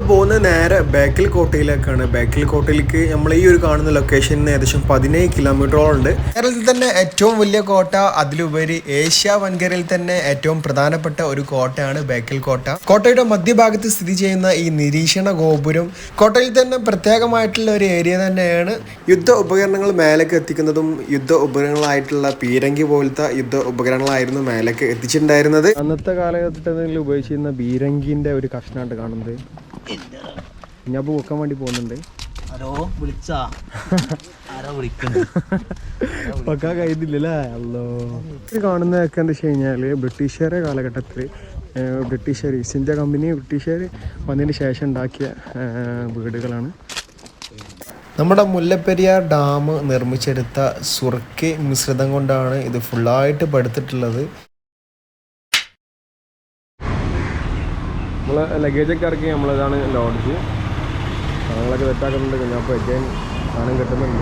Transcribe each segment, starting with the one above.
പോകുന്ന നേരെ ബേക്കൽ കോട്ടയിലേക്കാണ്. ബേക്കൽ കോട്ടയിലേക്ക് നമ്മൾ ഈ ഒരു കാണുന്ന ലൊക്കേഷനിൽ ഏകദേശം പതിനേഴ് കിലോമീറ്ററോളം ഉണ്ട്. കേരളത്തിൽ തന്നെ ഏറ്റവും വലിയ കോട്ട അതിലുപരി ഏഷ്യ വൻകരയിൽ തന്നെ ഏറ്റവും പ്രധാനപ്പെട്ട ഒരു കോട്ടയാണ് ബേക്കൽ കോട്ട. കോട്ടയുടെ മധ്യഭാഗത്ത് സ്ഥിതി ചെയ്യുന്ന ഈ നിരീക്ഷണ ഗോപുരം കോട്ടയിൽ തന്നെ പ്രത്യേകമായിട്ടുള്ള ഒരു ഏരിയ തന്നെയാണ്. യുദ്ധ ഉപകരണങ്ങൾ മേലേക്ക് എത്തിക്കുന്നതും യുദ്ധ ഉപകരണങ്ങളായിട്ടുള്ള പീരങ്കി പോലത്തെ യുദ്ധ ഉപകരണങ്ങളായിരുന്നു മേലേക്ക് എത്തിച്ചിട്ടുണ്ടായിരുന്നത്. അന്നത്തെ കാലഘട്ടത്തിൽ ഉപയോഗിച്ചിരുന്ന പീരങ്കിന്റെ ഒരു കഷ്ണമായിട്ട് കാണുന്നത്. ഞാൻ പൂക്കാൻ വേണ്ടി പോകുന്നുണ്ട്. ഹലോ വിളിച്ചാ? ആരാ കഴിയുന്നില്ലല്ലേ അല്ലോ കാണുന്നതൊക്കെ എന്താ വെച്ച് കഴിഞ്ഞാൽ ബ്രിട്ടീഷുകാരെ കാലഘട്ടത്തിൽ ബ്രിട്ടീഷുകാർ ഈസ്റ്റ് ഇന്ത്യ കമ്പനി ബ്രിട്ടീഷുകാർ വന്നതിന് ശേഷം ഉണ്ടാക്കിയ വീടുകളാണ്. നമ്മുടെ മുല്ലപ്പെരിയാർ ഡാം നിർമ്മിച്ചെടുത്ത സുർക്കി മിശ്രിതം കൊണ്ടാണ് ഇത് ഫുള്ളായിട്ട് പടുത്തിട്ടുള്ളത്. നമ്മളെ ലഗേജൊക്കെ ഇറക്കി നമ്മളിതാണ് ലോഡ്ജ് സാധനങ്ങളൊക്കെ സെറ്റാക്കുന്നുണ്ട്. കുഞ്ഞാപ്പോൾ എഗൈൻ സാധനം കിട്ടുന്നുണ്ട്.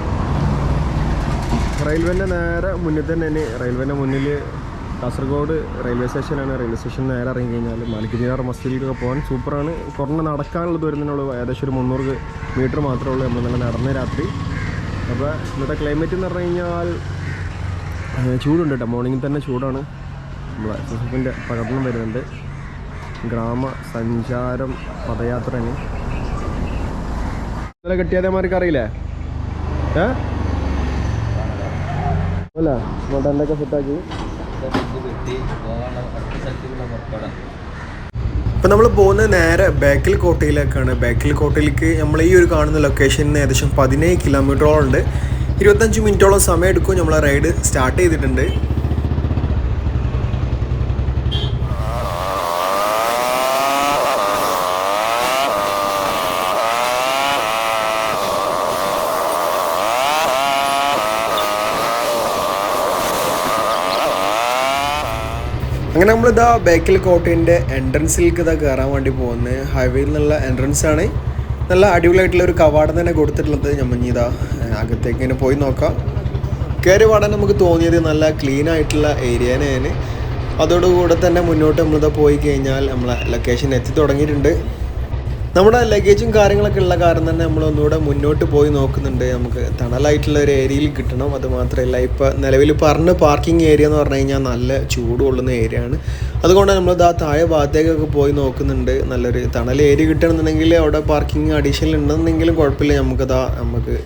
റെയിൽവേന്റെ നേരെ മുന്നിൽ തന്നെ ഇനി റെയിൽവേന്റെ മുന്നിൽ കാസർഗോഡ് റെയിൽവേ സ്റ്റേഷനാണ് റെയിൽവേ സ്റ്റേഷൻ നേരെ ഇറങ്ങി കഴിഞ്ഞാൽ മാലിക് ദിനാർ മസ്ജിദിലേക്കൊക്കെ പോകാൻ സൂപ്പറാണ്. കുറഞ്ഞ നടക്കാനുള്ള ദൂരത്തിനുള്ളൂ ഏകദേശം ഒരു മുന്നൂറ് മീറ്റർ മാത്രമേ ഉള്ളൂ നമ്മൾ നല്ല നടന്ന രാത്രി. അപ്പോൾ ഇന്നത്തെ ക്ലൈമറ്റ് എന്ന് പറഞ്ഞു കഴിഞ്ഞാൽ ചൂടുണ്ട് കേട്ടോ. മോർണിംഗിൽ തന്നെ ചൂടാണ്. നമ്മളെ എസ് എസ് വരുന്നുണ്ട്. ഗ്രാമ സഞ്ചാരം പദയാത്ര ഇന്നലെ കെട്ടിയാതേമാർക്ക് അറിയില്ലേ? ഏ? അല്ല മൊട്ടന്റെയൊക്കെ സെറ്റാക്കി അപ്പം നമ്മൾ പോകുന്നത് നേരെ ബേക്കൽ കോട്ടയിലേക്കാണ്. ബേക്കൽ കോട്ടയിലേക്ക് നമ്മൾ ഈ ഒരു കാണുന്ന ലൊക്കേഷനിൽ ഏകദേശം പതിനേഴ് കിലോമീറ്ററോളം ഉണ്ട്. ഇരുപത്തഞ്ച് മിനിറ്റോളം സമയം എടുക്കും നമ്മൾ റൈഡ് സ്റ്റാർട്ട് ചെയ്തിട്ടുണ്ട്. അങ്ങനെ നമ്മളിതാ ബേക്കൽ കോട്ടയിന്റെ എൻട്രൻസിലേക്ക് ഇതാ കയറാൻ വേണ്ടി പോകുന്നത് ഹൈവേയിൽ നിന്നുള്ള എൻട്രൻസ് ആണ്. നല്ല അടിപൊളിയായിട്ടുള്ള ഒരു കവാടം തന്നെ കൊടുത്തിട്ടുള്ളത് ഞമ്മ ഇതാ ഏഹ് അകത്തേക്ക് ഇങ്ങനെ പോയി നോക്കാം. കയറി പാടാൻ നമുക്ക് തോന്നിയത് നല്ല ക്ലീൻ ആയിട്ടുള്ള ഏരിയനെയാണ് അതോടുകൂടെ തന്നെ മുന്നോട്ട് നമ്മളിതാ പോയി കഴിഞ്ഞാൽ നമ്മളെ ലൊക്കേഷൻ എത്തി തുടങ്ങിയിട്ടുണ്ട്. നമ്മുടെ ലഗേജും കാര്യങ്ങളൊക്കെ ഉള്ള കാരണം തന്നെ നമ്മൾ ഒന്നുകൂടെ മുന്നോട്ട് പോയി നോക്കുന്നുണ്ട്. നമുക്ക് തണലായിട്ടുള്ള ഒരു ഏരിയയിൽ കിട്ടണം. അത് മാത്രമല്ല ഇപ്പോൾ നിലവിൽ പറഞ്ഞ പാർക്കിംഗ് ഏരിയ എന്ന് പറഞ്ഞു കഴിഞ്ഞാൽ നല്ല ചൂട് കൊള്ളുന്ന ഏരിയ ആണ്. അതുകൊണ്ട് നമ്മൾ ആ താഴെ ഭാഗത്തേക്കൊക്കെ പോയി നോക്കുന്നുണ്ട്. നല്ലൊരു തണൽ ഏരിയ കിട്ടണമെന്നുണ്ടെങ്കിൽ അവിടെ പാർക്കിംഗ് അഡീഷണൽ ഉണ്ടെന്നെങ്കിലും കുഴപ്പമില്ല. നമുക്കതാ നമുക്ക്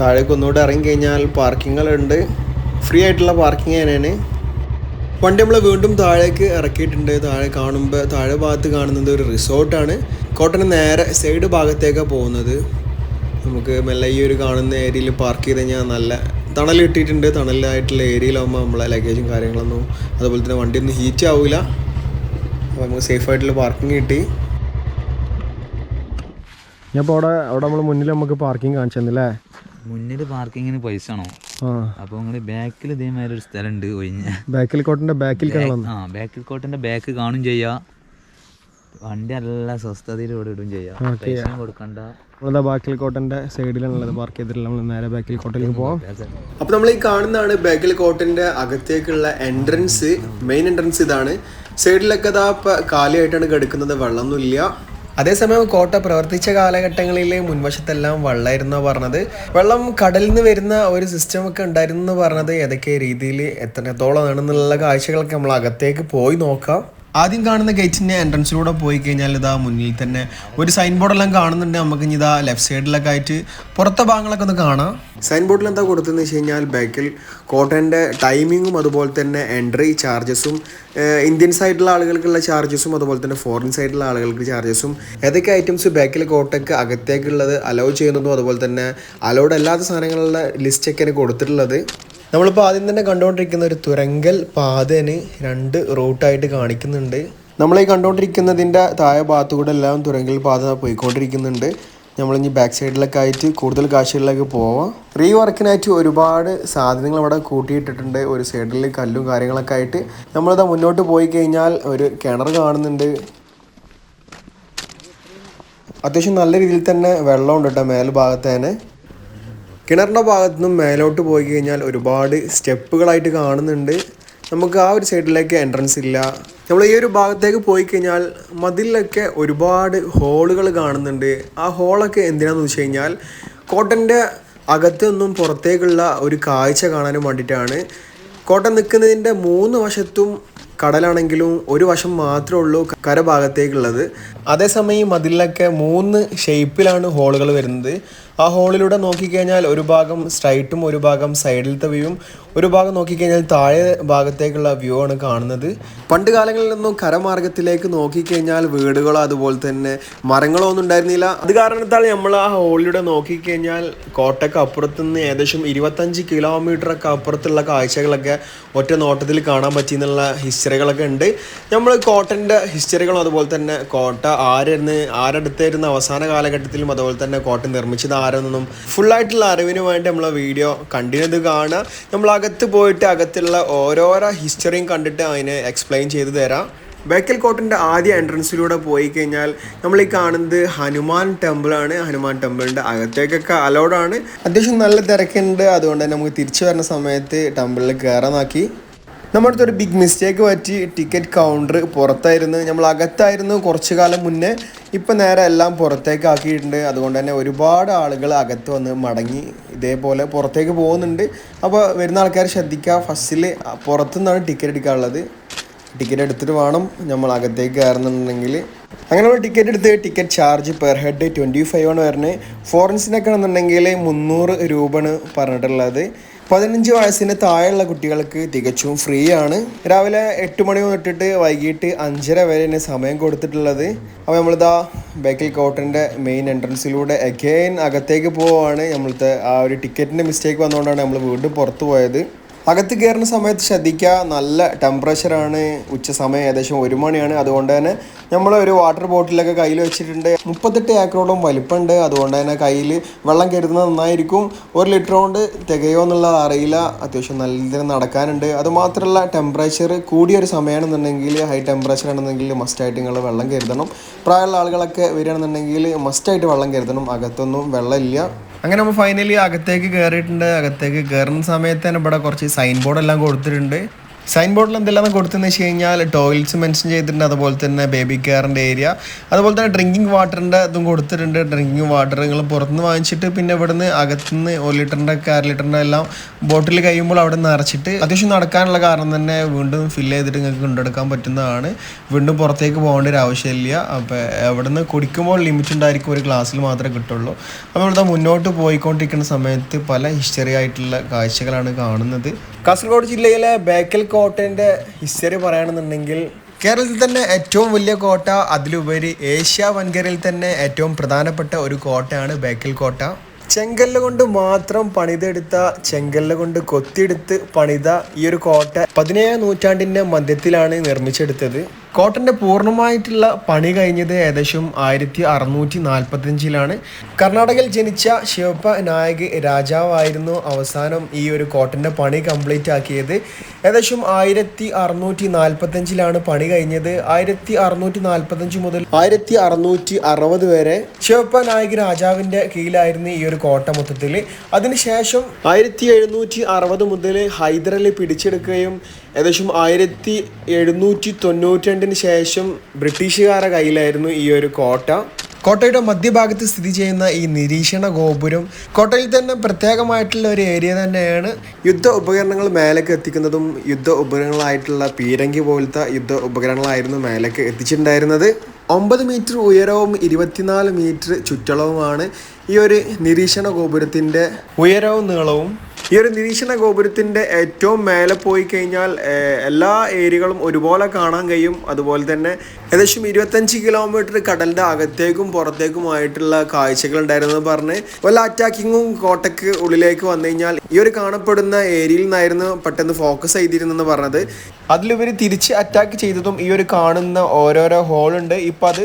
താഴേക്ക് ഒന്നുകൂടെ ഇറങ്ങി കഴിഞ്ഞാൽ പാർക്കിങ്ങുകളുണ്ട് ഫ്രീ ആയിട്ടുള്ള പാർക്കിംഗ് തന്നെയാണ് വണ്ടി നമ്മൾ വീണ്ടും താഴേക്ക് ഇറക്കിയിട്ടുണ്ട്. താഴെ കാണുമ്പോൾ താഴെ ഭാഗത്ത് കാണുന്നത് ഒരു റിസോർട്ടാണ് കോട്ടന് നേരെ സൈഡ് ഭാഗത്തേക്കാണ് പോകുന്നത്. നമുക്ക് മെല്ലെ ഈ ഒരു കാണുന്ന ഏരിയയിൽ പാർക്ക് ചെയ്ത് കഴിഞ്ഞാൽ നല്ല തണൽ കിട്ടിയിട്ടുണ്ട്. തണലായിട്ടുള്ള ഏരിയയിലാകുമ്പോൾ നമ്മളെ ലഗേജും കാര്യങ്ങളൊന്നും അതുപോലെ തന്നെ വണ്ടിയൊന്നും ഹീറ്റ് ആവില്ല അപ്പോൾ നമുക്ക് സേഫ് ആയിട്ടുള്ള പാർക്കിംഗ് കിട്ടി. ഞാൻ ഇപ്പോൾ അവിടെ അവിടെ നമ്മൾ മുന്നിൽ നമുക്ക് പാർക്കിംഗ് കാണിച്ചു തന്നില്ലേ? മുന്നിൽ പാർക്കിങ്ങിന് പൈസ ആണോ ആ. അപ്പൊ നിങ്ങൾ ബാക്കിൽ ഇതേമാതിരി ഒരു സ്ഥലം ഉണ്ട് ഒഴിഞ്ഞ. ബാക്കിൽ കോട്ടന്റെ ബാക്കിൽ ആ ബാക്കിൽ കോട്ടന്റെ ബാക്ക് കാണും ചെയ്യാ. വണ്ടി നല്ല സ്വസ്ഥതയിലൂടെ ഇടും ചെയ്യാം. കൊടുക്കണ്ട. നമ്മളതാ ബാക്കിൽ കോട്ടന്റെ സൈഡിലാണുള്ളത് പാർക്ക് ചെയ്തിട്ടുള്ള നമ്മൾ നേരെ ബാക്കിൽ കോട്ടയിലേക്ക് പോവാം. അപ്പോൾ നമ്മൾ ഈ കാണുന്നതാണ് ബാക്കിൽ കോട്ടന്റെ അകത്തേക്കുള്ള എൻട്രൻസ് മെയിൻ എൻട്രൻസ് ഇതാണ്. സൈഡിലൊക്കെ അതാ കാലിയായിട്ടാണ് കിടക്കുന്നത് വെള്ളമൊന്നുമില്ല. അതേസമയം കോട്ട പ്രവർത്തിച്ച കാലഘട്ടങ്ങളിൽ മുൻവശത്തെല്ലാം വെള്ളമായിരുന്നു പറഞ്ഞത്. വെള്ളം കടലിൽ നിന്ന് വരുന്ന ഒരു സിസ്റ്റം ഒക്കെ ഉണ്ടായിരുന്നു എന്ന് പറഞ്ഞത് ഏതൊക്കെ രീതിയിൽ എത്രത്തോളം ആണെന്നുള്ള കാഴ്ചകളൊക്കെ നമ്മൾ അകത്തേക്ക് പോയി നോക്കാം. ആദ്യം കാണുന്ന ഗേറ്റിന്റെ എൻട്രൻസിലൂടെ പോയി കഴിഞ്ഞാൽ ഇതാ മുന്നിൽ തന്നെ ഒരു സൈൻ ബോർഡെല്ലാം കാണുന്നുണ്ട്. നമുക്ക് ഇനി ഇതാ ലെഫ്റ്റ് സൈഡിലൊക്കെ ആയിട്ട് പുറത്തെ ഭാഗങ്ങളൊക്കെ ഒന്ന് കാണാം. സൈൻ ബോർഡിൽ എന്താ കൊടുത്തതെന്ന് വെച്ച് കഴിഞ്ഞാൽ ബാക്കിൽ കോട്ടന്റെ ടൈമിങ്ങും അതുപോലെ തന്നെ എൻട്രി ചാർജസും ഇന്ത്യൻ സൈഡിലുള്ള ആളുകൾക്കുള്ള ചാർജസും അതുപോലെ തന്നെ ഫോറിൻ സൈഡിലുള്ള ആളുകൾക്ക് ചാർജസും ഏതൊക്കെ ഐറ്റംസ് ബാക്കിൽ കോട്ടയ്ക്ക് അകത്തേക്കുള്ളത് അലോ ചെയ്യുന്നതും അതുപോലെ തന്നെ അലോഡ് അല്ലാത്ത സാധനങ്ങളുടെ ലിസ്റ്റൊക്കെയാണ് കൊടുത്തിട്ടുള്ളത്. നമ്മളിപ്പോൾ ആദ്യം തന്നെ കണ്ടുകൊണ്ടിരിക്കുന്ന ഒരു തുരങ്കൽ പാതന് രണ്ട് റൂട്ടായിട്ട് കാണിക്കുന്നുണ്ട്. നമ്മളീ കണ്ടുകൊണ്ടിരിക്കുന്നതിന്റെ താഴെ ഭാഗത്തു കൂടെ എല്ലാം തുരങ്കൽ പാത പോയിക്കൊണ്ടിരിക്കുന്നുണ്ട്. നമ്മളിനി ബാക്ക് സൈഡിലൊക്കെ ആയിട്ട് കൂടുതൽ കാശുകളിലേക്ക് പോവാം. റീ വർക്കിനായിട്ട് ഒരുപാട് സാധനങ്ങൾ അവിടെ കൂട്ടിയിട്ടിട്ടുണ്ട്. ഒരു സൈഡിൽ കല്ലും കാര്യങ്ങളൊക്കെ ആയിട്ട്. നമ്മളിതാ മുന്നോട്ട് പോയി കഴിഞ്ഞാൽ ഒരു കിണർ കാണുന്നുണ്ട്. അത്യാവശ്യം നല്ല രീതിയിൽ തന്നെ വെള്ളമുണ്ട് കേട്ടോ മേൽ ഭാഗത്തേനെ കിണറിന്റെ ഭാഗത്തു നിന്നും മേലോട്ട് പോയി കഴിഞ്ഞാൽ ഒരുപാട് സ്റ്റെപ്പുകളായിട്ട് കാണുന്നുണ്ട്. നമുക്ക് ആ ഒരു സൈഡിലേക്ക് എൻട്രൻസ് ഇല്ല. നമ്മൾ ഈ ഒരു ഭാഗത്തേക്ക് പോയി കഴിഞ്ഞാൽ മതിലൊക്കെ ഒരുപാട് ഹോളുകൾ കാണുന്നുണ്ട്. ആ ഹോളൊക്കെ എന്തിനാന്ന് വെച്ച് കഴിഞ്ഞാൽ കോട്ടന്റെ അകത്തൊന്നും പുറത്തേക്കുള്ള ഒരു കാഴ്ച കാണാനും വേണ്ടിയിട്ടാണ്. കോട്ടൻ നിൽക്കുന്നതിന്റെ മൂന്ന് വശത്തും കടലാണെങ്കിലും ഒരു വശം മാത്രമേ ഉള്ളൂ കരഭാഗത്തേക്കുള്ളത്. അതേസമയം മതിലൊക്കെ മൂന്ന് ഷേപ്പിലാണ് ഹോളുകൾ വരുന്നത്. ആ ഹോളിലൂടെ നോക്കിക്കഴിഞ്ഞാൽ ഒരു ഭാഗം സ്ട്രൈറ്റും ഒരു ഭാഗം സൈഡിലത്തെ വ്യൂവും ഒരു ഭാഗം നോക്കിക്കഴിഞ്ഞാൽ താഴെ ഭാഗത്തേക്കുള്ള വ്യൂ ആണ് കാണുന്നത്. പണ്ട് കാലങ്ങളിൽ നിന്നും കരമാർഗത്തിലേക്ക് നോക്കിക്കഴിഞ്ഞാൽ വീടുകളോ അതുപോലെ തന്നെ മരങ്ങളോ ഒന്നും ഉണ്ടായിരുന്നില്ല. അത് കാരണത്താൽ നമ്മൾ ആ ഹോളിലൂടെ നോക്കിക്കഴിഞ്ഞാൽ കോട്ടയ്ക്ക് അപ്പുറത്ത് നിന്ന് ഏകദേശം ഇരുപത്തഞ്ച് കിലോമീറ്റർ ഒക്കെ അപ്പുറത്തുള്ള കാഴ്ചകളൊക്കെ ഒറ്റ നോട്ടത്തിൽ കാണാൻ പറ്റിയെന്നുള്ള ഹിസ്റ്ററികളൊക്കെ ഉണ്ട്. നമ്മൾ കോട്ടന്റെ ഹിസ്റ്ററികളും അതുപോലെ തന്നെ കോട്ട ആരെന്ന് ആരടുത്തായിരുന്നു അവസാന കാലഘട്ടത്തിലും അതുപോലെ തന്നെ കോട്ട നിർമ്മിച്ചത് ഫുൾ ഫുള്ളായിട്ടുള്ള അറിവിന് വേണ്ടി നമ്മൾ വീഡിയോ കണ്ടിന്യൂ കാണുക. നമ്മൾ അകത്ത് പോയിട്ട് അകത്തുള്ള ഓരോരോ ഹിസ്റ്ററിയും കണ്ടിട്ട് അതിനെ എക്സ്പ്ലെയിൻ ചെയ്തു തരാം. ബേക്കൽ കോട്ടിന്റെ ആദ്യ എൻട്രൻസിലൂടെ പോയി കഴിഞ്ഞാൽ നമ്മൾ ഈ കാണുന്നത് ഹനുമാൻ ടെമ്പിളാണ് ഹനുമാൻ ടെമ്പിളിന്റെ അകത്തേക്കൊക്കെ അലൗഡാണ് അത്യാവശ്യം നല്ല തിരക്കുണ്ട്. അതുകൊണ്ട് തന്നെ നമുക്ക് തിരിച്ചു വരുന്ന സമയത്ത് ടെമ്പിളിൽ കയറാനാക്കി നമ്മുടെ ഒരു ബിഗ് മിസ്റ്റേക്ക് പറ്റി ടിക്കറ്റ് കൗണ്ടർ പുറത്തായിരുന്നു. നമ്മൾ അകത്തായിരുന്നു കുറച്ച് കാലം മുന്നേ. ഇപ്പം നേരെ എല്ലാം പുറത്തേക്ക് ആക്കിയിട്ടുണ്ട്. അതുകൊണ്ട് തന്നെ ഒരുപാട് ആളുകൾ അകത്ത് വന്ന് മടങ്ങി ഇതേപോലെ പുറത്തേക്ക് പോകുന്നുണ്ട്. അപ്പോൾ വരുന്ന ആൾക്കാർ ശ്രദ്ധിക്കുക. ഫസ്റ്റിൽ പുറത്തുനിന്നാണ് ടിക്കറ്റ് എടുക്കാനുള്ളത്. ടിക്കറ്റ് എടുത്തിട്ട് വേണം നമ്മൾ അകത്തേക്ക് കയറുന്നുണ്ടെങ്കിൽ അങ്ങനെ നമ്മൾ ടിക്കറ്റ് എടുത്ത് ticket charge per head twenty five ആണ് വരുന്നത്. ഫോറിൻസിനൊക്കെ ആണെന്നുണ്ടെങ്കിൽ മുന്നൂറ് രൂപയാണ് പറഞ്ഞിട്ടുള്ളത്. പതിനഞ്ച് വയസ്സിന് താഴെയുള്ള കുട്ടികൾക്ക് തികച്ചും ഫ്രീ ആണ്. രാവിലെ എട്ട് മണി തൊട്ടിട്ട് വൈകിട്ട് അഞ്ചര വരെ തന്നെ സമയം കൊടുത്തിട്ടുള്ളത്. അപ്പോൾ നമ്മളിതാ ബേക്കൽ കോട്ടന്റെ മെയിൻ എൻട്രൻസിലൂടെ അഗെയിൻ അകത്തേക്ക് പോവുകയാണ് നമ്മളത്തെ ആ ഒരു ടിക്കറ്റിന്റെ മിസ്റ്റേക്ക് വന്നുകൊണ്ടാണ് നമ്മൾ വീണ്ടും പുറത്തു പോയത്. അകത്ത് കയറുന്ന സമയത്ത് ശ്രദ്ധിക്കുക. നല്ല ടെമ്പറേച്ചറാണ് ഉച്ച സമയം ഏകദേശം ഒരു മണിയാണ്. അതുകൊണ്ട് തന്നെ നമ്മൾ ഒരു വാട്ടർ ബോട്ടിലൊക്കെ കയ്യിൽ വെച്ചിട്ടുണ്ട്. മുപ്പത്തെട്ട് ഏക്കറോളം വലിപ്പമുണ്ട് അതുകൊണ്ട് തന്നെ കയ്യിൽ വെള്ളം കരുതുന്നത് നന്നായിരിക്കും. ഒരു ലിറ്റർ കൊണ്ട് തികയോ എന്നുള്ളത് അറിയില്ല. അത്യാവശ്യം നല്ല രീതിയിൽ നടക്കാനുണ്ട്. അതുമാത്രമല്ല ടെമ്പറേച്ചർ കൂടിയൊരു സമയമാണെന്നുണ്ടെങ്കിൽ ഹൈ ടെമ്പറേച്ചർ ആണെന്നുണ്ടെങ്കിൽ മസ്റ്റായിട്ട് നിങ്ങൾ വെള്ളം കരുതണം. പ്രായമുള്ള ആളുകളൊക്കെ വരികയാണെന്നുണ്ടെങ്കിൽ മസ്റ്റായിട്ട് വെള്ളം കരുതണം. അകത്തൊന്നും വെള്ളമില്ല. അങ്ങനെ നമ്മൾ ഫൈനലി അകത്തേക്ക് കയറിയിട്ടുണ്ട് അകത്തേക്ക് കയറുന്ന സമയത്ത് തന്നെ ഇവിടെ കുറച്ച് സൈൻ ബോർഡ് എല്ലാം കൊടുത്തിട്ടുണ്ട്. സൈൻ ബോർഡിൽ എന്തെല്ലാം കൊടുത്തെന്ന് വെച്ച് കഴിഞ്ഞാൽ ടോയ്ലറ്റ്സ് മെൻഷൻ ചെയ്തിട്ടുണ്ട് അതുപോലെ തന്നെ ബേബി കെയറിന്റെ ഏരിയ അതുപോലെ തന്നെ ഡ്രിങ്കിങ് വാട്ടറിന്റെ ഇതും കൊടുത്തിട്ടുണ്ട്. ഡ്രിങ്കിങ് വാട്ടർ നിങ്ങൾ പുറത്തുനിന്ന് വാങ്ങിച്ചിട്ട് പിന്നെ ഇവിടുന്ന് അകത്തുനിന്ന് ഒരു ലിറ്ററിന്റെ ഒക്കെ അര ലിറ്ററിന്റെ എല്ലാം ബോട്ടിൽ കഴിയുമ്പോൾ അവിടെ നിറച്ചിട്ട് അത്യാവശ്യം നടക്കാനുള്ള കാരണം തന്നെ വീണ്ടും ഫില്ല് ചെയ്തിട്ട് നിങ്ങൾക്ക് കൊണ്ടെടുക്കാൻ പറ്റുന്നതാണ്. വീണ്ടും പുറത്തേക്ക് പോകേണ്ട ഒരു ആവശ്യമില്ല. അപ്പോൾ അവിടുന്ന് കുടിക്കുമ്പോൾ ലിമിറ്റ് ഉണ്ടായിരിക്കും ഒരു ഗ്ലാസ്സിൽ മാത്രമേ കിട്ടുള്ളൂ. അപ്പോൾ ഇവിടുത്തെ മുന്നോട്ട് പോയിക്കൊണ്ടിരിക്കുന്ന സമയത്ത് പല ഹിസ്റ്ററി ആയിട്ടുള്ള കാഴ്ചകളാണ് കാണുന്നത്. കാസർഗോഡ് ജില്ലയിലെ ബേക്കൽ കോട്ടന്റെ ഹിസ്റ്ററി പറയുകയാണെന്നുണ്ടെങ്കിൽ കേരളത്തിൽ തന്നെ ഏറ്റവും വലിയ കോട്ട അതിലുപരി ഏഷ്യ വൻകരയിൽ തന്നെ ഏറ്റവും പ്രധാനപ്പെട്ട ഒരു കോട്ടയാണ് ബേക്കൽ കോട്ട. ചെങ്കല്ല് കൊണ്ട് മാത്രം പണിതെടുത്ത ചെങ്കല്ല് കൊണ്ട് കൊത്തിയെടുത്ത് പണിത ഈ ഒരു കോട്ട പതിനേഴാം നൂറ്റാണ്ടിന്റെ മധ്യത്തിലാണ് നിർമ്മിച്ചെടുത്തത്. കോട്ടന്റെ പൂർണമായിട്ടുള്ള പണി കഴിഞ്ഞത് ഏകദേശം ആയിരത്തി അറുന്നൂറ്റി നാൽപ്പത്തഞ്ചിലാണ് കർണാടകയിൽ ജനിച്ച ശിവപ്പ നായക് രാജാവായിരുന്നു അവസാനം ഈ ഒരു കോട്ടന്റെ പണി കംപ്ലീറ്റ് ആക്കിയത്. ഏകദേശം ആയിരത്തി അറുന്നൂറ്റി നാൽപ്പത്തഞ്ചിലാണ് പണി കഴിഞ്ഞത്. ആയിരത്തി അറുന്നൂറ്റി നാൽപ്പത്തഞ്ച് മുതൽ ആയിരത്തി അറുന്നൂറ്റി അറുപത് വരെ ശിവപ്പ നായക് രാജാവിന്റെ കീഴിലായിരുന്നു ഈ ഒരു കോട്ട മൊത്തത്തിൽ അതിനുശേഷം ആയിരത്തി എഴുന്നൂറ്റി അറുപത് മുതൽ ഹൈദരലി പിടിച്ചെടുക്കുകയും ഏകദേശം ആയിരത്തി എഴുന്നൂറ്റി തൊണ്ണൂറ്റി രണ്ടിന് ശേഷം ബ്രിട്ടീഷുകാരുടെ കയ്യിലായിരുന്നു ഈ ഒരു കോട്ട. കോട്ടയുടെ മധ്യഭാഗത്ത് സ്ഥിതി ചെയ്യുന്ന ഈ നിരീക്ഷണ ഗോപുരം കോട്ടയിൽ തന്നെ പ്രത്യേകമായിട്ടുള്ള ഒരു ഏരിയ തന്നെയാണ്. യുദ്ധ ഉപകരണങ്ങൾ മേലേക്ക് എത്തിക്കുന്നതും യുദ്ധ ഉപകരണങ്ങളായിട്ടുള്ള പീരങ്കി പോലത്തെ യുദ്ധ ഉപകരണങ്ങളായിരുന്നു മേലേക്ക് എത്തിച്ചിട്ടുണ്ടായിരുന്നത്. ഒമ്പത് മീറ്റർ ഉയരവും ഇരുപത്തിനാല് മീറ്റർ ചുറ്റളവുമാണ് ഈ ഒരു നിരീക്ഷണ ഗോപുരത്തിന്റെ ഉയരവും നീളവും ഈ ഒരു നിരീക്ഷണ ഗോപുരത്തിന്റെ ഏറ്റവും മേലെ പോയി കഴിഞ്ഞാൽ എല്ലാ ഏരിയകളും ഒരുപോലെ കാണാൻ കഴിയും. അതുപോലെ തന്നെ ഏകദേശം ഇരുപത്തഞ്ച് കിലോമീറ്റർ കടലിന്റെ അകത്തേക്കും പുറത്തേക്കുമായിട്ടുള്ള കാഴ്ചകൾ ഉണ്ടായിരുന്നു പറഞ്ഞ്. വല്ല അറ്റാക്കിങ്ങും കോട്ടയ്ക്ക് ഉള്ളിലേക്ക് വന്നു കഴിഞ്ഞാൽ ഈ ഒരു കാണപ്പെടുന്ന ഏരിയയിൽ നിന്നായിരുന്നു പെട്ടെന്ന് ഫോക്കസ് ചെയ്തിരുന്നെന്ന് പറഞ്ഞത്. അതിലുപരി തിരിച്ച് അറ്റാക്ക് ചെയ്തതും ഈ ഒരു കാണുന്ന ഓരോരോ ഹോളുണ്ട് ഇപ്പം അത്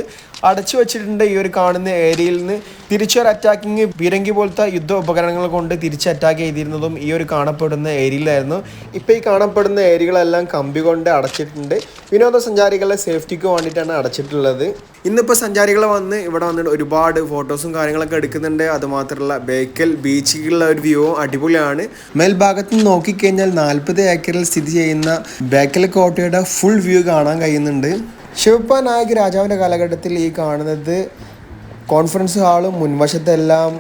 അടച്ചു വെച്ചിട്ടുണ്ട് ഈ ഒരു കാണുന്ന ഏരിയയിൽ നിന്ന്. തിരിച്ചൊരു അറ്റാക്കിങ് പീരങ്കി പോലത്തെ യുദ്ധ ഉപകരണങ്ങൾ കൊണ്ട് തിരിച്ച് അറ്റാക്ക് ചെയ്തിരുന്നതും ഈ ഒരു കാണപ്പെടുന്ന ഏരിയയിലായിരുന്നു. ഇപ്പോൾ ഈ കാണപ്പെടുന്ന ഏരിയകളെല്ലാം കമ്പി കൊണ്ട് അടച്ചിട്ടുണ്ട്. വിനോദസഞ്ചാരികളുടെ സേഫ്റ്റിക്ക് വേണ്ടിയിട്ടാണ് അടച്ചിട്ടുള്ളത്. ഇന്നിപ്പോൾ സഞ്ചാരികൾ വന്ന് ഇവിടെ വന്നിട്ട് ഒരുപാട് ഫോട്ടോസും കാര്യങ്ങളൊക്കെ എടുക്കുന്നുണ്ട്. അതുമാത്രമല്ല ബേക്കൽ ബീച്ചിലുള്ള ഒരു വ്യൂ അടിപൊളിയാണ്. മേൽഭാഗത്ത് നിന്ന് നോക്കിക്കഴിഞ്ഞാൽ നാൽപ്പത് ഏക്കറിൽ സ്ഥിതി ചെയ്യുന്ന ബേക്കൽ കോട്ടയുടെ ഫുൾ വ്യൂ കാണാൻ കഴിയുന്നുണ്ട്. ശിവപ്പ നായക് രാജാവിന്റെ കാലഘട്ടത്തിൽ ഈ കാണുന്നത് കോൺഫറൻസ് ഹാളും മുൻവശത്തെല്ലാം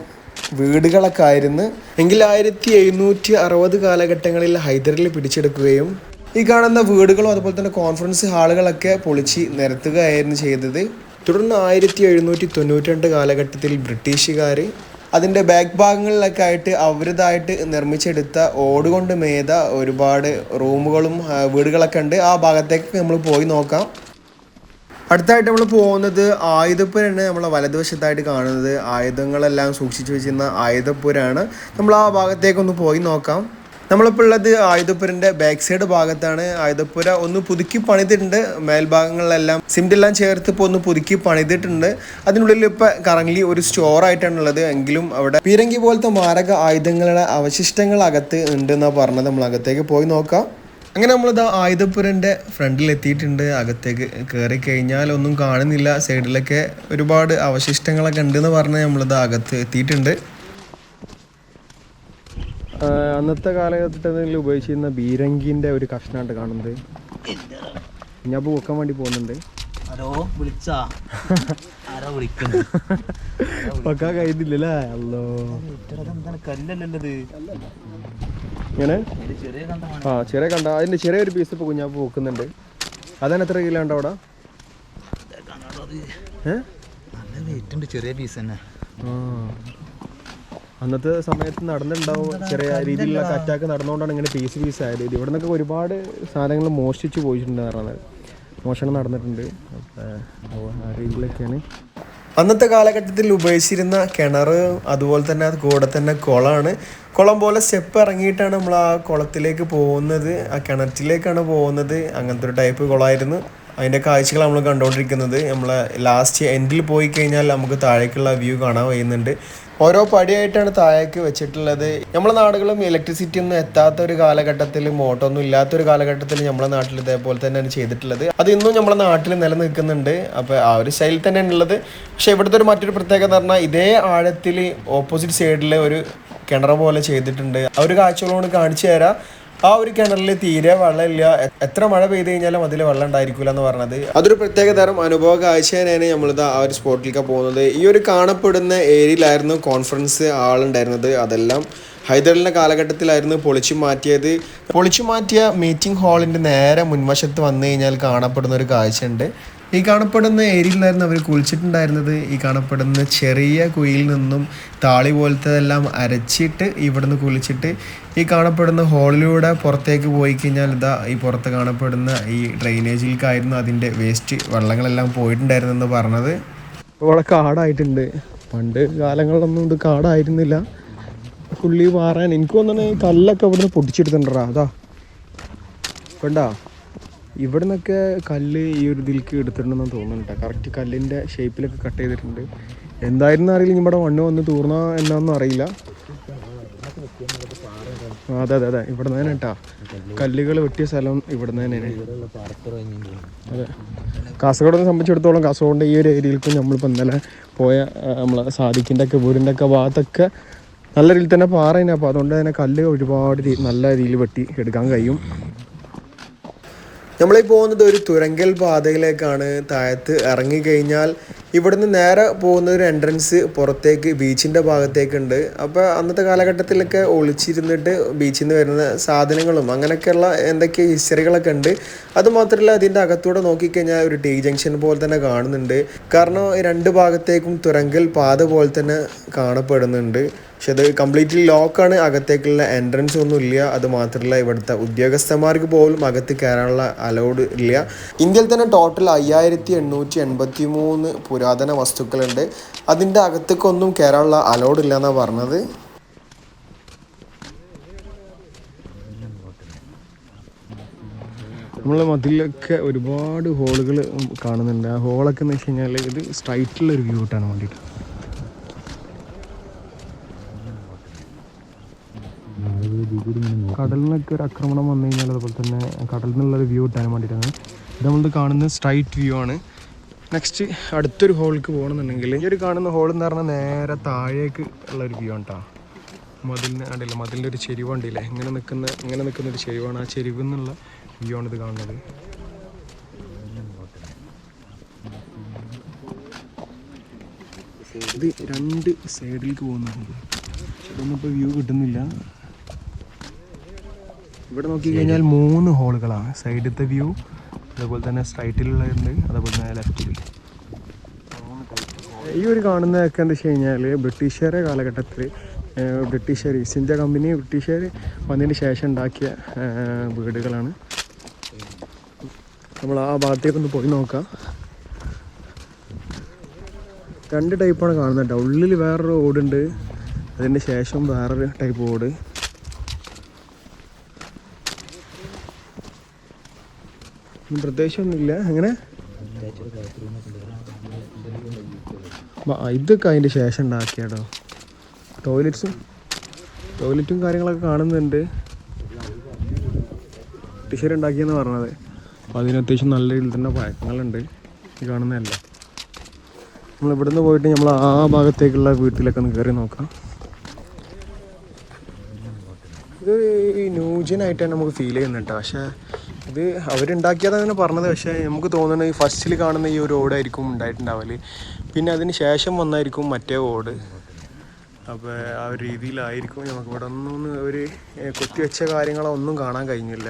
വീടുകളൊക്കെ ആയിരുന്നു. എങ്കിൽ ആയിരത്തി എഴുന്നൂറ്റി അറുപത് കാലഘട്ടങ്ങളിൽ ഹൈദറിൽ പിടിച്ചെടുക്കുകയും ഈ കാണുന്ന വീടുകളും അതുപോലെ തന്നെ കോൺഫറൻസ് ഹാളുകളൊക്കെ പൊളിച്ച് നിരത്തുകയായിരുന്നു ചെയ്തത്. തുടർന്ന് ആയിരത്തി എഴുന്നൂറ്റി തൊണ്ണൂറ്റി രണ്ട് കാലഘട്ടത്തിൽ ബ്രിട്ടീഷുകാർ അതിന്റെ ബാക്ക് ഭാഗങ്ങളിലൊക്കെ ആയിട്ട് അവരുതായിട്ട് നിർമ്മിച്ചെടുത്ത ഓടുകൊണ്ട് മേത ഒരുപാട് റൂമുകളും വീടുകളൊക്കെ ഉണ്ട്. ആ ഭാഗത്തേക്ക് നമ്മൾ പോയി നോക്കാം. അടുത്തായിട്ട് നമ്മൾ പോകുന്നത് ആയുധപ്പുരാണ് നമ്മളെ വലതുവശത്തായിട്ട് കാണുന്നത് ആയുധങ്ങളെല്ലാം സൂക്ഷിച്ചു വെച്ചിരുന്ന ആയുധപ്പുരാണ് നമ്മൾ ആ ഭാഗത്തേക്കൊന്ന് പോയി നോക്കാം. നമ്മളിപ്പോൾ ഉള്ളത് ആയുധപ്പുരന്റെ ബാക്ക് സൈഡ് ഭാഗത്താണ്. ആയുധപ്പുര ഒന്ന് പുതുക്കി പണിതിട്ടുണ്ട്. മേൽഭാഗങ്ങളിലെല്ലാം സിമെന്റ് എല്ലാം ചേർത്ത് ഇപ്പോൾ ഒന്ന് പുതുക്കി പണിതിട്ടുണ്ട്. അതിനുള്ളിൽ ഇപ്പോൾ കറങ്ങി ഒരു ഉള്ളത്. എങ്കിലും അവിടെ പീരങ്കി പോലത്തെ മാരക ആയുധങ്ങളുടെ അവശിഷ്ടങ്ങൾ അകത്ത് ഉണ്ടെന്നാണ് പറഞ്ഞത്. നമ്മൾ അകത്തേക്ക് പോയി നോക്കാം. അങ്ങനെ നമ്മളിത് ആയുധപുരന്റെ ഫ്രണ്ടിൽ എത്തിയിട്ടുണ്ട് അകത്തേക്ക് കയറി കഴിഞ്ഞാൽ ഒന്നും കാണുന്നില്ല. സൈഡിലൊക്കെ ഒരുപാട് അവശിഷ്ടങ്ങളൊക്കെ ഉണ്ടെന്ന് പറഞ്ഞ് നമ്മളിത് അകത്ത് എത്തിയിട്ടുണ്ട്. അന്നത്തെ കാലഘട്ടത്തിൽ ഉപയോഗിച്ചിരുന്ന ബീരങ്കിന്റെ ഒരു കഷ്ണമായിട്ട് കാണുന്നത്. ഞാൻ പൂക്കാൻ വേണ്ടി പോകുന്നുണ്ട്. ഹലോ വിളിച്ചാ? ആരാ വിളിക്കുന്നു പക്കാ കഴിയുന്നില്ലല്ലേ അല്ലോ എന്താണ് കല്ലല്ലത് ഇങ്ങനെ? ആ ചെറിയ കണ്ട. അതിന്റെ ചെറിയൊരു പീസ് ഇപ്പോൾ കുഞ്ഞാപ്പ് വെക്കുന്നുണ്ട്. അതന്നെ എത്ര കിലോ ഉണ്ട് അവിടെ ചെറിയ പീസ് തന്നെ. അന്നത്തെ സമയത്ത് നടന്നിട്ടുണ്ടാവും. ചെറിയ രീതിയിലുള്ള അറ്റാക്ക് നടന്നുകൊണ്ടാണ് ഇങ്ങനെ പീസ് പീസ് ആയത്. ഇത് ഇവിടെ നിന്നൊക്കെ ഒരുപാട് സാധനങ്ങൾ മോഷ്ടിച്ച് പോയിട്ടുണ്ട് പറഞ്ഞത് മോഷണം നടന്നിട്ടുണ്ട്. അപ്പോൾ ആ രീതിയിലൊക്കെയാണ് അന്നത്തെ കാലഘട്ടത്തിൽ ഉപയോഗിച്ചിരുന്ന കിണർ അതുപോലെ തന്നെ കൂടെ തന്നെ കുളമാണ്. കുളം പോലെ സ്റ്റെപ്പ് ഇറങ്ങിയിട്ടാണ് നമ്മൾ ആ കുളത്തിലേക്ക് പോകുന്നത്. ആ കിണറ്റിലേക്കാണ് പോകുന്നത്. അങ്ങനത്തെ ഒരു ടൈപ്പ് കുളമായിരുന്നു. അതിന്റെ കാഴ്ചകൾ നമ്മൾ കണ്ടുകൊണ്ടിരിക്കുന്നത്. നമ്മൾ ലാസ്റ്റ് എൻഡിൽ പോയി കഴിഞ്ഞാൽ നമുക്ക് താഴേക്കുള്ള വ്യൂ കാണാൻ കഴിയുന്നുണ്ട് ഓരോ പടിയായിട്ടാണ് താഴേക്ക് വെച്ചിട്ടുള്ളത്. നമ്മുടെ നാടുകളും ഇലക്ട്രിസിറ്റി ഒന്നും എത്താത്ത ഒരു കാലഘട്ടത്തിൽ മോട്ടോ ഒന്നും ഇല്ലാത്തൊരു കാലഘട്ടത്തിൽ നമ്മുടെ നാട്ടിൽ ഇതേപോലെ തന്നെയാണ് ചെയ്തിട്ടുള്ളത്. അത് ഇന്നും നമ്മുടെ നാട്ടിൽ നിലനിൽക്കുന്നുണ്ട്. അപ്പോൾ ആ ഒരു സ്റ്റൈൽ തന്നെയാണ് ഉള്ളത്. പക്ഷേ ഇവിടുത്തെ ഒരു മറ്റൊരു പ്രത്യേകത എന്ന് പറഞ്ഞാൽ ഇതേ ആഴത്തിൽ ഓപ്പോസിറ്റ് സൈഡിലെ ഒരു കിണർ പോലെ ചെയ്തിട്ടുണ്ട്. ആ ഒരു കാഴ്ചകളോട് കാണിച്ചു തരാം. ആ ഒരു കിണറിൽ തീരെ വെള്ളമില്ല. എത്ര മഴ പെയ്ത് കഴിഞ്ഞാലും അതിൽ വെള്ളം ഉണ്ടായിരിക്കില്ല എന്ന് പറഞ്ഞത്. അതൊരു പ്രത്യേക തരം അനുഭവ കാഴ്ചയാണ് നമ്മളിത് ആ ഒരു സ്പോട്ടിലേക്ക് പോകുന്നത്. ഈ ഒരു കാണപ്പെടുന്ന ഏരിയയിലായിരുന്നു കോൺഫറൻസ് ആളുണ്ടായിരുന്നത് അതെല്ലാം ഹൈദരലിന്റെ കാലഘട്ടത്തിലായിരുന്നു പൊളിച്ചു മാറ്റിയത്. പൊളിച്ചു മാറ്റിയ മീറ്റിംഗ് ഹാളിന്റെ നേരെ മുൻവശത്ത് വന്നു കഴിഞ്ഞാൽ കാണപ്പെടുന്ന ഒരു കാഴ്ചയുണ്ട്. ഈ കാണപ്പെടുന്ന ഏരിയയിലായിരുന്നു അവർ കുളിച്ചിട്ടുണ്ടായിരുന്നത്. ഈ കാണപ്പെടുന്ന ചെറിയ കുഴിയിൽ നിന്നും താളി പോലത്തെല്ലാം അരച്ചിട്ട് ഇവിടുന്ന് കുളിച്ചിട്ട് ഈ കാണപ്പെടുന്ന ഹോളിലൂടെ പുറത്തേക്ക് പോയി കഴിഞ്ഞാൽ ഇതാ ഈ പുറത്ത് കാണപ്പെടുന്ന ഈ ഡ്രെയിനേജിലേക്കായിരുന്നു അതിന്റെ വേസ്റ്റ് വെള്ളങ്ങളെല്ലാം പോയിട്ടുണ്ടായിരുന്നെന്ന് പറഞ്ഞത്. ഇവിടെ കാടായിട്ടുണ്ട്. പണ്ട് കാലങ്ങളിലൊന്നും ഇത് കാടായിരുന്നില്ല. പുള്ളി മാറാൻ എനിക്ക് തോന്നുന്നു ഈ കല്ലൊക്കെ ഇവിടുന്ന് പൊട്ടിച്ചെടുത്തിട്ടുണ്ടാ അതാ. കണ്ടാ? ഇവിടെ നിന്നൊക്കെ കല്ല് ഈ ഒരു ഇതിലേക്ക് എടുത്തിട്ടുണ്ടെന്ന് തോന്നുന്നുണ്ട് കറക്റ്റ് കല്ലിന്റെ ഷേപ്പിലൊക്കെ കട്ട് ചെയ്തിട്ടുണ്ട്. എന്തായിരുന്നു അറിയില്ല ഇവിടെ മണ്ണ് വന്ന് തൂർന്ന എന്നാന്നും അറിയില്ല. അതെ അതെ അതെ ഇവിടെ നിന്ന് കേട്ടാ. കല്ലുകൾ വെട്ടിയ സ്ഥലം ഇവിടെ നിന്ന് തന്നെയാണ് അതെ. കാസർഗോഡിനെ സംബന്ധിച്ചിടത്തോളം കാസർഗോഡിന്റെ ഈ ഒരു ഏരിയയിലേക്കും നമ്മളിപ്പോൾ ഇന്നലെ പോയ നമ്മളെ സാദിക്കിന്റെ ഒക്കെ വീടിന്റെ ഒക്കെ ഭാഗത്തൊക്കെ നല്ല രീതിയിൽ തന്നെ പാറയാണ് അപ്പോൾ അതുകൊണ്ട് തന്നെ കല്ല് ഒരുപാട് നല്ല രീതിയിൽ വെട്ടി എടുക്കാൻ കഴിയും. നമ്മളീ പോകുന്നത് ഒരു തുരങ്കൽ പാതയിലേക്കാണ്. താഴത്ത് ഇറങ്ങിക്കഴിഞ്ഞാൽ ഇവിടുന്ന് നേരെ പോകുന്ന ഒരു എൻട്രൻസ് പുറത്തേക്ക് ബീച്ചിന്റെ ഭാഗത്തേക്കുണ്ട്. അപ്പോൾ അന്നത്തെ കാലഘട്ടത്തിലൊക്കെ ഒളിച്ചിരുന്നിട്ട് ബീച്ചിൽ നിന്ന് വരുന്ന സാധനങ്ങളും അങ്ങനെയൊക്കെയുള്ള എന്തൊക്കെ ഹിസ്റ്ററികളൊക്കെ ഉണ്ട്. അതുമാത്രമല്ല അതിന്റെ അകത്തൂടെ നോക്കിക്കഴിഞ്ഞാൽ ഒരു ടി ജംഗ്ഷൻ പോലെ തന്നെ കാണുന്നുണ്ട്. കാരണം രണ്ട് ഭാഗത്തേക്കും തുരങ്കൽ പാത പോലെ തന്നെ കാണപ്പെടുന്നുണ്ട്. പക്ഷെ അത് കംപ്ലീറ്റ്ലി ലോക്കാണ് അകത്തേക്കുള്ള എൻട്രൻസ് ഒന്നും ഇല്ല. അത് മാത്രമല്ല ഇവിടുത്തെ ഉദ്യോഗസ്ഥന്മാർക്ക് പോലും അകത്ത് കയറാനുള്ള അലൗഡ് ഇല്ല. ഇന്ത്യയിൽ തന്നെ ടോട്ടൽ അയ്യായിരത്തി എണ്ണൂറ്റി എൺപത്തി മൂന്ന് പുരാതന വസ്തുക്കളുണ്ട്. അതിന്റെ അകത്തേക്കൊന്നും കയറാനുള്ള അലൗഡ് ഇല്ല എന്നാണ് പറഞ്ഞത്. നമ്മൾ മതിലൊക്കെ ഒരുപാട് ഹോളുകൾ കാണുന്നുണ്ട്. ആ ഹോളൊക്കെ എന്ന് വെച്ച് കഴിഞ്ഞാൽ ഇത് സ്ട്രൈറ്റുള്ള ഒരു വ്യൂ വേണ്ടിയിട്ട് കടലിൽ നിന്നൊക്കെ ഒരു ആക്രമണം വന്നു കഴിഞ്ഞാൽ അതുപോലെ തന്നെ കടലിൽ നിന്നുള്ളൊരു വ്യൂ കിട്ടാൻ വേണ്ടിയിട്ടാണ്. ഇത് നമ്മളിത് കാണുന്ന സ്ട്രൈറ്റ് വ്യൂ ആണ്. നെക്സ്റ്റ് അടുത്തൊരു ഹോളിലേക്ക് പോകണമെന്നുണ്ടെങ്കിൽ ഈ ഒരു കാണുന്ന ഹോൾ എന്ന് പറഞ്ഞാൽ നേരെ താഴേക്ക് ഉള്ള ഒരു വ്യൂ ആണ് കേട്ടോ മതിലിന് കണ്ടില്ല മതിലിന്റെ ഒരു ചെരിവ് ഉണ്ടല്ലേ ഇങ്ങനെ നിൽക്കുന്ന ഇങ്ങനെ നിൽക്കുന്ന ഒരു ചെരിവാണ്. ആ ചെരിവ് എന്നുള്ള വ്യൂ ആണ് ഇത് കാണുന്നത്. ഇത് രണ്ട് സൈഡിലേക്ക് പോകുന്നുണ്ട് ഇതൊന്നും ഇപ്പോൾ വ്യൂ കിട്ടുന്നില്ല. ഇവിടെ നോക്കി കഴിഞ്ഞാൽ മൂന്ന് ഹോളുകളാണ്. സൈഡിലത്തെ വ്യൂ അതുപോലെ തന്നെ സ്ട്രൈറ്റിലുള്ളതുണ്ട് അതുപോലെ തന്നെ ലെഫ്റ്റിൽ ഈ ഒരു കാണുന്നതൊക്കെ എന്താ വെച്ച് കഴിഞ്ഞാൽ ബ്രിട്ടീഷുകാരെ കാലഘട്ടത്തിൽ ബ്രിട്ടീഷുകാർ ഈസ്റ്റ് ഇന്ത്യ കമ്പനി ബ്രിട്ടീഷുകാർ വന്നതിന് ശേഷം ഉണ്ടാക്കിയ വീടുകളാണ്. നമ്മൾ ആ ഭാഗത്തേക്ക് ഒന്ന് പോയി നോക്കാം. രണ്ട് ടൈപ്പാണ് കാണുന്നത് ഉള്ളിൽ വേറൊരു ഓടുണ്ട് അതിന്റെ ശേഷം വേറൊരു ടൈപ്പ് ഓട് പ്രത്യേകിച്ചൊന്നുമില്ല. അങ്ങനെ? ഇതൊക്കെ അതിന്റെ ശേഷം ഉണ്ടാക്കിയാടോ? ടോയ്ലറ്റ്സും ടോയ്ലറ്റും കാര്യങ്ങളൊക്കെ കാണുന്നുണ്ട്. ടിഷർ ഉണ്ടാക്കിയെന്ന് പറഞ്ഞത്. അപ്പോൾ അതിന് അത്യാവശ്യം നല്ല രീതിയിൽ തന്നെ പഴക്കങ്ങളുണ്ട്. ഈ കാണുന്നതല്ല? നമ്മൾ ഇവിടുന്ന് പോയിട്ട് നമ്മൾ ആ ഭാഗത്തേക്കുള്ള വീട്ടിലൊക്കെ ഒന്ന് കയറി നോക്കാം. ഇത് ന്യൂജനായിട്ട് തന്നെ നമുക്ക് ഫീൽ ചെയ്യുന്നുണ്ട് പക്ഷേ ഇത് അവരുണ്ടാക്കിയതാണ് പറഞ്ഞത്. പക്ഷേ നമുക്ക് തോന്നുന്നത് ഈ ഫസ്റ്റിൽ കാണുന്ന ഈ ഒരു ഓടായിരിക്കും ഉണ്ടായിട്ടുണ്ടാവൽ. പിന്നെ അതിന് ശേഷം വന്നായിരിക്കും മറ്റേ ഓട്. അപ്പോൾ ആ ഒരു രീതിയിലായിരിക്കും നമുക്ക് ഇവിടെ ഒന്നും ഒരു കൊത്തിവെച്ച കാര്യങ്ങളോ ഒന്നും കാണാൻ കഴിഞ്ഞില്ല.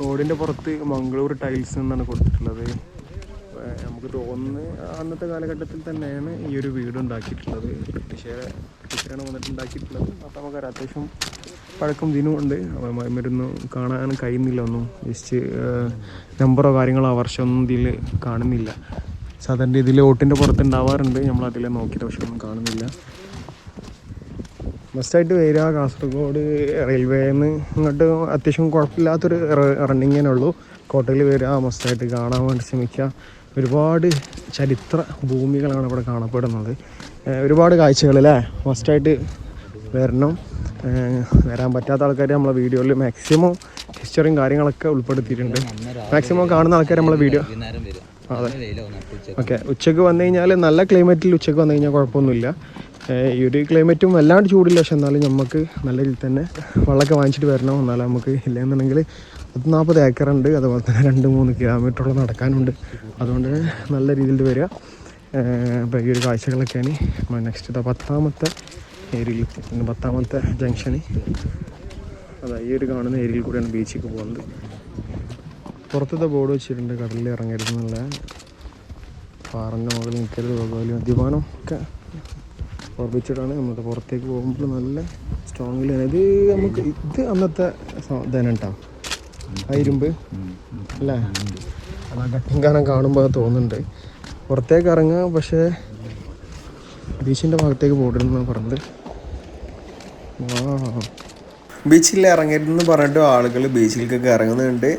റോഡിന്റെ പുറത്ത് മംഗളൂർ ടൈൽസ് എന്നാണ് കൊടുത്തിട്ടുള്ളത്. നമുക്ക് തോന്നുന്നു അന്നത്തെ കാലഘട്ടത്തിൽ തന്നെയാണ് ഈ ഒരു വീട് ഉണ്ടാക്കിയിട്ടുള്ളത്. ബ്രിട്ടീഷുകാരെ ബ്രിട്ടീഷുകാരാണ് വന്നിട്ട് ഉണ്ടാക്കിയിട്ടുള്ളത് അപ്പോൾ നമുക്ക് അത്യാവശ്യം പഴക്കം ദിനമുണ്ട് മരുന്ന് കാണാൻ കഴിയുന്നില്ല ഒന്നും. ജസ്റ്റ് നമ്പറോ കാര്യങ്ങളോ ആ വർഷമൊന്നും ഇതിൽ കാണുന്നില്ല. സാധാരണ ഇതിൽ ഓട്ടിന്റെ പുറത്ത് ഉണ്ടാവാറുണ്ട്. നമ്മൾ അതിലെ നോക്കിയിട്ട് പക്ഷെ ഒന്നും കാണുന്നില്ല. മസ്റ്റായിട്ട് വരിക. കാസർഗോഡ് റെയിൽവേന്ന് ഇങ്ങോട്ട് അത്യാവശ്യം കുഴപ്പമില്ലാത്തൊരു റണ്ണിങ് തന്നെ ഉള്ളൂ. കോട്ടയിൽ വരിക മസ്റ്റായിട്ട് കാണാൻ വേണ്ടി ശ്രമിക്കുക. ഒരുപാട് ചരിത്ര ഭൂമികളാണ് ഇവിടെ കാണപ്പെടുന്നത്. ഒരുപാട് കാഴ്ചകളല്ലേ മസ്റ്റായിട്ട് വരണം. വരാൻ പറ്റാത്ത ആൾക്കാർ നമ്മളെ വീഡിയോയിൽ മാക്സിമം ഹിസ്റ്ററിയും കാര്യങ്ങളൊക്കെ ഉൾപ്പെടുത്തിയിട്ടുണ്ട്. മാക്സിമം കാണുന്ന ആൾക്കാർ നമ്മളെ വീഡിയോ അതെ. ഓക്കെ ഉച്ചയ്ക്ക് വന്നു കഴിഞ്ഞാൽ നല്ല ക്ലൈമറ്റിൽ ഉച്ചയ്ക്ക് വന്നു കഴിഞ്ഞാൽ കുഴപ്പമൊന്നുമില്ല. ഈ ഒരു ക്ലൈമറ്റും വല്ലാണ്ട് ചൂടില്ല. പക്ഷെ എന്നാലും നമുക്ക് നല്ല രീതിയിൽ തന്നെ വെള്ളമൊക്കെ വാങ്ങിച്ചിട്ട് വരണം. എന്നാലും നമുക്ക് ഇല്ലയെന്നുണ്ടെങ്കിൽ പത്ത് നാൽപ്പത് ഏക്കറുണ്ട് അതുപോലെ തന്നെ രണ്ട് മൂന്ന് കിലോമീറ്ററോളം നടക്കാനുണ്ട്. അതുകൊണ്ട് നല്ല രീതിയിൽ വരിക. അപ്പോൾ ഈ ഒരു കാഴ്ചകളൊക്കെയാണ്. നെക്സ്റ്റ് പത്താമത്തെ ഏരിയയിൽ പിന്നെ പത്താമത്തെ ജംഗ്ഷന്. അതാ ഈ ഒരു കാണുന്ന ഏരിയയിൽ കൂടെയാണ് ബീച്ചിലേക്ക് പോകുന്നത്. പുറത്തത്തെ ബോർഡ് വെച്ചിട്ടുണ്ട് കടലിൽ ഇറങ്ങരുത് എന്നുള്ള പാറന്റെ മുകളിൽ നിൽക്കരുത് അതുപോലെ മദ്യപാനം ഒക്കെ ഓർപ്പിച്ചിട്ടാണ് നമ്മൾ പുറത്തേക്ക് പോകുമ്പോൾ നല്ല സ്ട്രോങ്ങിൽ ഇത് നമുക്ക് ഇത് അന്നത്തെ ഇതാണ് കേട്ടോ ആ ഇരുമ്പ് അല്ലേ? അതാ കട്ടിങ്കാനം കാണുമ്പോൾ തോന്നുന്നുണ്ട്. പുറത്തേക്ക് ഇറങ്ങുക പക്ഷേ ബീച്ചിന്റെ ഭാഗത്തേക്ക് പോകരുതെന്നാണ് പറഞ്ഞത്. ബീച്ചിൽ ഇറങ്ങരുതെന്ന് പറഞ്ഞിട്ട് ആളുകൾ ബീച്ചിലേക്കൊക്കെ ഇറങ്ങുന്നുണ്ട്.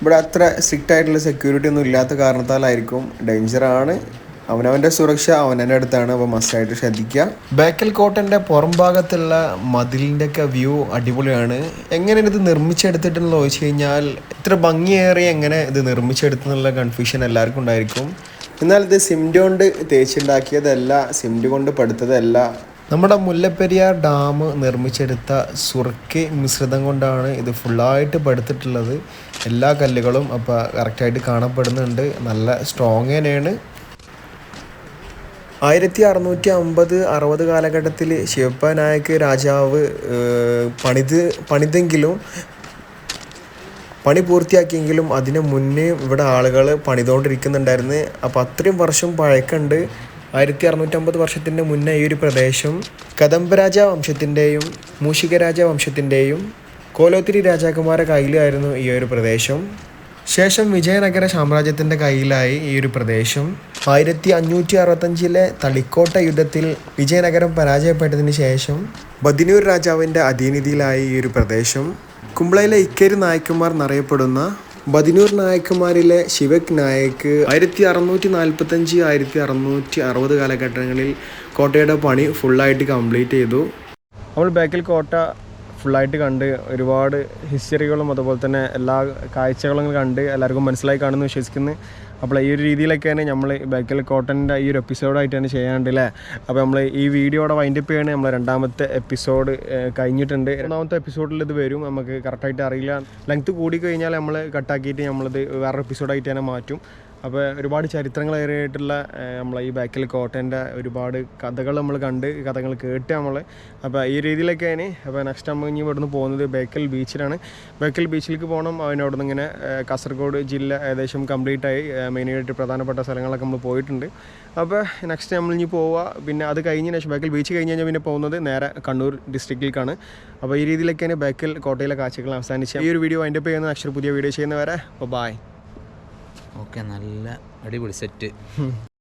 ഇവിടെ അത്ര സ്ട്രിക്റ്റ് ആയിട്ടുള്ള സെക്യൂരിറ്റി ഒന്നും ഇല്ലാത്ത കാരണത്താലായിരിക്കും ഡേഞ്ചറാണ് അവനവന്റെ സുരക്ഷ അവനവന്റെ അടുത്താണ് അപ്പോൾ മസ്റ്റായിട്ട് ശ്രദ്ധിക്കുക. ബേക്കൽ കോട്ടന്റെ പുറം ഭാഗത്തുള്ള മതിലിന്റെ ഒക്കെ വ്യൂ അടിപൊളിയാണ്. എങ്ങനെ ഇത് നിർമ്മിച്ചെടുത്തിട്ടെന്ന് ചോദിച്ചു കഴിഞ്ഞാൽ ഇത്ര ഭംഗിയേറി എങ്ങനെ ഇത് നിർമ്മിച്ചെടുത്തെന്നുള്ള കൺഫ്യൂഷൻ എല്ലാവർക്കും ഉണ്ടായിരിക്കും. എന്നാൽ ഇത് സിമെന്റ് കൊണ്ട് തേച്ചുണ്ടാക്കിയതല്ല സിമെന്റ് കൊണ്ട് പടുത്തതല്ല. നമ്മുടെ മുല്ലപ്പെരിയാർ ഡാം നിർമ്മിച്ചെടുത്ത സുർക്കി മിശ്രിതം കൊണ്ടാണ് ഇത് ഫുള്ളായിട്ട് പടുത്തിട്ടുള്ളത്. എല്ലാ കല്ലുകളും അപ്പോൾ കറക്റ്റായിട്ട് കാണപ്പെടുന്നുണ്ട്. നല്ല സ്ട്രോങ് തന്നെയാണ്. ആയിരത്തി അറുന്നൂറ്റി അമ്പത് അറുപത് കാലഘട്ടത്തിൽ ശിവപ്പ നായക് രാജാവ് പണിത് പണിതെങ്കിലും പണി പൂർത്തിയാക്കിയെങ്കിലും അതിന് മുന്നേ ഇവിടെ ആളുകൾ പണിതുകൊണ്ടിരിക്കുന്നുണ്ടായിരുന്നു അപ്പോൾ അത്രയും വർഷം പഴക്കമുണ്ട് ആയിരത്തി അറുന്നൂറ്റമ്പത് വർഷത്തിന് മുന്നേ ഈ ഒരു പ്രദേശം കദംബരാജ വംശത്തിന്റെയും മൂഷികരാജ വംശത്തിന്റെയും കോലോത്തിരി രാജാക്കന്മാരുടെ കയ്യിലായിരുന്നു ഈ ഒരു പ്രദേശം. ശേഷം വിജയനഗര സാമ്രാജ്യത്തിന്റെ കയ്യിലായി ഈ ഒരു പ്രദേശം. ആയിരത്തി അഞ്ഞൂറ്റി അറുപത്തഞ്ചിലെ തളിക്കോട്ട യുദ്ധത്തിൽ വിജയനഗരം പരാജയപ്പെട്ടതിന് ശേഷം ബദിനൂർ രാജാവിന്റെ അധീനതയിലായി ഈ ഒരു പ്രദേശം. കുംബ്ലയിലെ ഇക്കേരി നായക്കന്മാർ എന്നറിയപ്പെടുന്ന ബദിനൂർ നായക്കുമാരിലെ ശിവക് നായക്ക് ആയിരത്തി അറുന്നൂറ്റി നാൽപ്പത്തഞ്ച് ആയിരത്തി അറുന്നൂറ്റി അറുപത് കാലഘട്ടങ്ങളിൽ കോട്ടയുടെ പണി ഫുള്ളായിട്ട് കംപ്ലീറ്റ് ചെയ്തു. നമ്മൾ ബാക്കിൽ കോട്ട ഫുള്ളായിട്ട് കണ്ട് ഒരുപാട് ഹിസ്റ്ററികളും അതുപോലെ തന്നെ എല്ലാ കാഴ്ചകളും കണ്ട് എല്ലാവർക്കും മനസ്സിലായി കാണുമെന്ന് വിശ്വസിക്കുന്നു. അപ്പോൾ ഈ ഒരു രീതിയിലൊക്കെയാണ് നമ്മൾ ബാക്കിൽ കോട്ടന്റെ ഈ ഒരു എപ്പിസോഡായിട്ടാണ് ചെയ്യാണ്ട് അല്ലേ അപ്പോൾ നമ്മൾ ഈ വീഡിയോയുടെ വൈൻഡപ്പ് ചെയ്യാണ്. നമ്മൾ രണ്ടാമത്തെ എപ്പിസോഡ് കഴിഞ്ഞിട്ടുണ്ട്. രണ്ടാമത്തെ എപ്പിസോഡിൽ ഇത് വരും. നമുക്ക് കറക്റ്റായിട്ട് അറിയില്ല. ലെങ്ത്ത് കൂടി കഴിഞ്ഞാൽ നമ്മൾ കട്ടാക്കിയിട്ട് നമ്മളിത് വേറെ എപ്പിസോഡായിട്ട് തന്നെ മാറ്റും. അപ്പോൾ ഒരുപാട് ചരിത്രങ്ങളേറിയായിട്ടുള്ള നമ്മളെ ഈ ബാക്കിൽ കോട്ടന്റെ ഒരുപാട് കഥകൾ നമ്മൾ കണ്ട് കഥകൾ കേട്ട് നമ്മൾ അപ്പോൾ ഈ രീതിയിലൊക്കെയാണ് അപ്പോൾ നെക്സ്റ്റ് നമ്മൾ ഇനി ഇവിടുന്ന് പോകുന്നത് ബേക്കൽ ബീച്ചിലാണ്. ബേക്കൽ ബീച്ചിലേക്ക് പോകണം. അതിനവിടെ നിന്ന് ഇങ്ങനെ കാസർഗോഡ് ജില്ല ഏകദേശം കംപ്ലീറ്റ് ആയി മെയിനായിട്ട് പ്രധാനപ്പെട്ട സ്ഥലങ്ങളൊക്കെ നമ്മൾ പോയിട്ടുണ്ട്. അപ്പോൾ നെക്സ്റ്റ് നമ്മൾ ഇനി പോവുക. പിന്നെ അത് കഴിഞ്ഞ ശേഷം ബേക്കൽ ബീച്ച് കഴിഞ്ഞ് കഴിഞ്ഞാൽ പിന്നെ പോകുന്നത് നേരെ കണ്ണൂർ ഡിസ്ട്രിക്റ്റിലേക്കാണ് അപ്പോൾ ഈ രീതിയിലൊക്കെയാണ് ബേക്കൽ കോട്ടയിലെ കാഴ്ചകൾ അവസാനിച്ച് ഈ ഒരു വീഡിയോ അതിന്റെ ചെയ്യുന്ന നെക്സ്റ്റ് പുതിയ വീഡിയോ ചെയ്യുന്നവരെ അപ്പോൾ ബായ് ഓക്കെ നല്ല അടിപൊളി സെറ്റ്